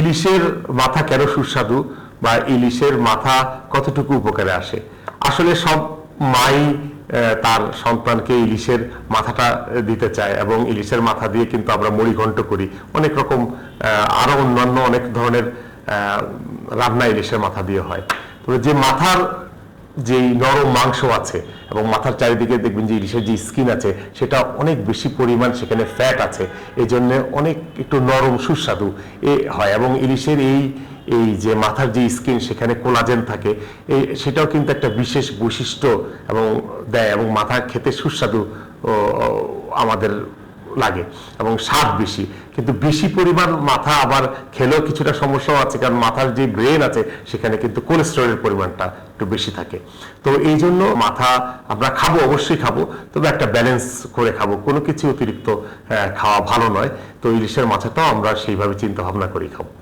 ইলিশের মাথা কেন সুস্বাদু বা ইলিশের মাথা কতটুকু উপকারে আসে? আসলে সব মাই তার সন্তানকে ইলিশের মাথাটা দিতে চায় এবং ইলিশের মাথা দিয়ে কিন্তু আমরা মরিঘণ্ট করি। অনেক রকম আরও আরও অন্যান্য অনেক ধরনের রান্না ইলিশের মাথা দিয়ে হয়। তবে যে মাথার যেই নরম মাংস আছে এবং মাথার চারিদিকে দেখবেন যে ইলিশের যে স্কিন আছে, সেটা অনেক বেশি পরিমাণ সেখানে ফ্যাট আছে। এই জন্য অনেক একটু নরম সুস্বাদু এ হয় এবং ইলিশের এই এই যে মাথার যে স্কিন সেখানে কোলাজেন থাকে এই সেটাও কিন্তু একটা বিশেষ বৈশিষ্ট্য এবং দেয় এবং মাথা খেতে সুস্বাদু আমাদের লাগে এবং স্বাদ বেশি। কিন্তু বেশি পরিমাণ মাথা আবার খেলেও কিছুটা সমস্যাও আছে, কারণ মাথার যে ব্রেন আছে, সেখানে কিন্তু কোলেস্টেরলের পরিমাণটা একটু বেশি থাকে। তো এই জন্য মাথা আমরা খাব, অবশ্যই খাব, তবে একটা ব্যালেন্স করে খাব। কোনো কিছু অতিরিক্ত খাওয়া ভালো নয়। তো ইলিশের মাথাটাও আমরা সেইভাবে চিন্তা ভাবনা করেই খাব।